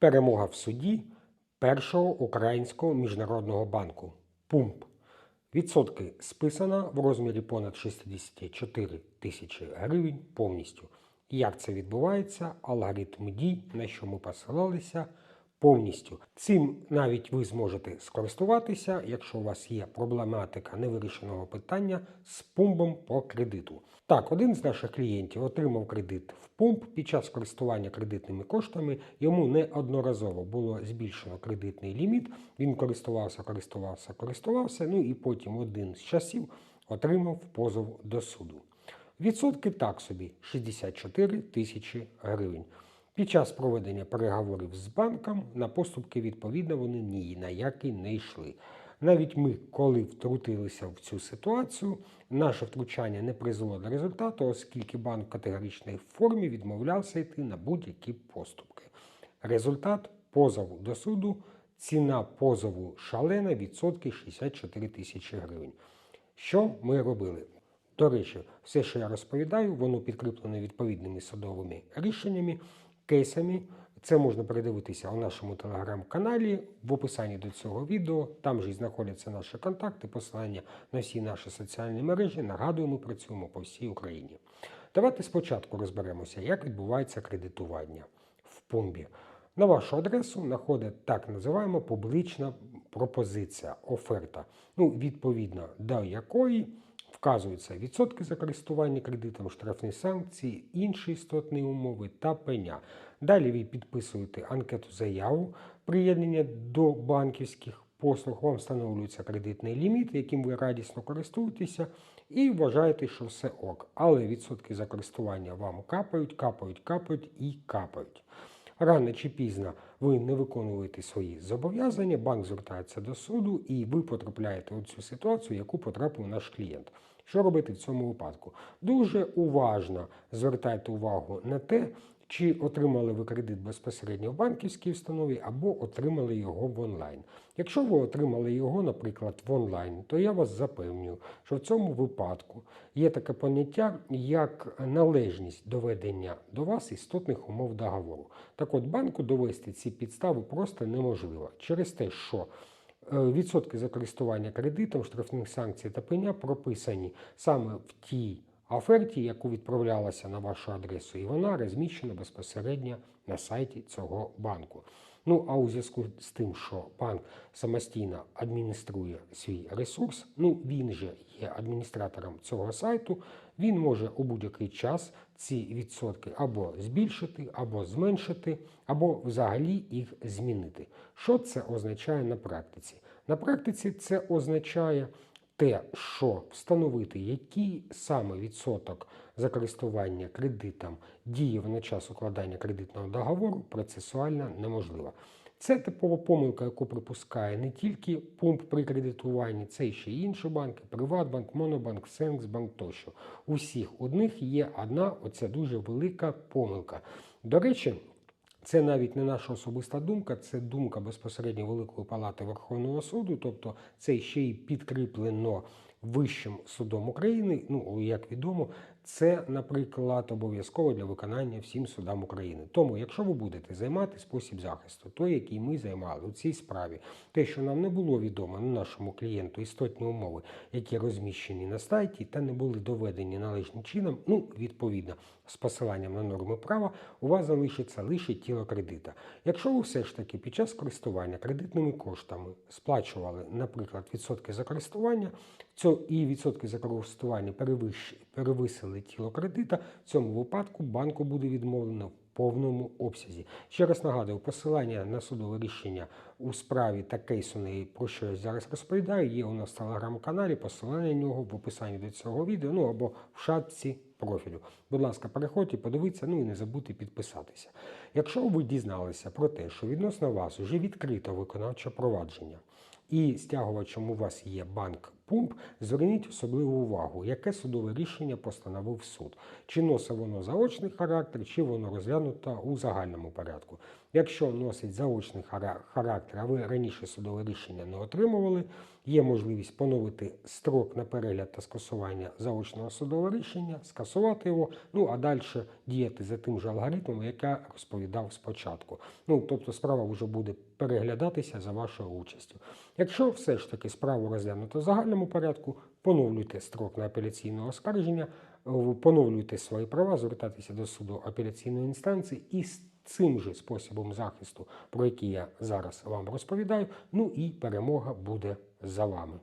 Перемога в суді першого українського міжнародного банку ПУМП. Відсотки списано в розмірі понад 64 тисячі гривень повністю. Як це відбувається? Алгоритм дій, на що ми посилалися повністю. Цим навіть ви зможете скористуватися, якщо у вас є проблематика невирішеного питання з пумбом по кредиту. Так, один з наших клієнтів отримав кредит в пумп під час користування кредитними коштами. Йому неодноразово було збільшено кредитний ліміт. Він користувався, користувався, користувався. Ну і потім один з часів отримав позов до суду. Відсотки так собі 64 тисячі гривень. Під час проведення переговорів з банком на поступки відповідно вони ні на які не йшли. Навіть ми, коли втрутилися в цю ситуацію, наше втручання не призвело до результату, оскільки банк в категоричній формі відмовлявся йти на будь-які поступки. Результат позову до суду, ціна позову шалена, відсотки 64 тисячі гривень. Що ми робили? До речі, все, що я розповідаю, воно підкріплене відповідними судовими рішеннями, кейсами. Це можна передивитися у нашому телеграм-каналі в описанні до цього відео. Там же і знаходяться наші контакти, посилання на всі наші соціальні мережі. Нагадую, ми працюємо по всій Україні. Давайте спочатку розберемося, як відбувається кредитування в пумбі. На вашу адресу знаходить так називаємо публічна пропозиція, оферта, ну, відповідно до якої вказуються відсотки за користування кредитом, штрафні санкції, інші істотні умови та пеня. Далі ви підписуєте анкету заяву приєднання до банківських послуг, вам встановлюється кредитний ліміт, яким ви радісно користуєтеся, і вважаєте, що все ок. Але відсотки за користування вам капають, капають, капають і капають. Рано чи пізно ви не виконуєте свої зобов'язання, банк звертається до суду, і ви потрапляєте у цю ситуацію, яку потрапив наш клієнт. Що робити в цьому випадку? Дуже уважно звертайте увагу на те, чи отримали ви кредит безпосередньо в банківській установі або отримали його в онлайн. Якщо ви отримали його, наприклад, в онлайн, то я вас запевнюю, що в цьому випадку є таке поняття, як належність доведення до вас істотних умов договору. Так от банку довести ці підстави просто неможливо через те, що е, Відсотки за користування кредитом, штрафних санкцій та пеня прописані саме в тій оферті, яку відправлялася на вашу адресу, і вона розміщена безпосередньо на сайті цього банку. Ну а у зв'язку з тим, що банк самостійно адмініструє свій ресурс, ну він же є адміністратором цього сайту, він може у будь-який час ці відсотки або збільшити, або зменшити, або взагалі їх змінити. Що це означає на практиці? На практиці це означає те, що встановити, який саме відсоток за користування кредитом діє на час укладання кредитного договору, процесуально неможливо. Це типова помилка, яку припускає не тільки пункт при кредитуванні, це ще й інші банки, Приватбанк, Монобанк, Сенксбанк тощо. У всіх у є одна оця дуже велика помилка. До речі, це навіть не наша особиста думка, це думка безпосередньо Великої Палати Верховного суду, тобто це ще й підкріплено Вищим судом України. Ну, як відомо, це, наприклад, обов'язково для виконання всім судам України. Тому, якщо ви будете займати спосіб захисту, той, який ми займали у цій справі, те, що нам не було відомо на нашому клієнту істотні умови, які розміщені на сайті та не були доведені належним чином, ну, відповідно, з посиланням на норми права, у вас залишиться лише тіло кредита. Якщо ви все ж таки під час користування кредитними коштами сплачували, наприклад, відсотки за користування, цього і відсотки за користування перевисили тіло кредита, в цьому випадку банку буде відмовлено в повному обсязі. Ще раз нагадую, посилання на судове рішення у справі та кейсу, про що я зараз розповідаю, є у нас в телеграм-каналі, посилання на нього в описанні до цього відео, ну або в шапці профілю. Будь ласка, переходьте, подивіться, ну і не забудьте підписатися. Якщо ви дізналися про те, що відносно вас вже відкрито виконавче провадження, і стягувачем у вас є банк Пункт зверніть особливу увагу, яке судове рішення постановив суд. Чи носить воно заочний характер, чи воно розглянуто у загальному порядку. Якщо носить заочний характер, а ви раніше судове рішення не отримували, є можливість поновити строк на перегляд та скасування заочного судового рішення, скасувати його, ну а далі діяти за тим же алгоритмом, який я розповідав спочатку. Ну, тобто справа вже буде переглядатися за вашою участю. Якщо все ж таки справу розглянуто в загальному порядку, поновлюйте строк на апеляційне оскарження, поновлюйте свої права, звертайтеся до суду апеляційної інстанції і з цим же способом захисту, про який я зараз вам розповідаю, ну і перемога буде за вами.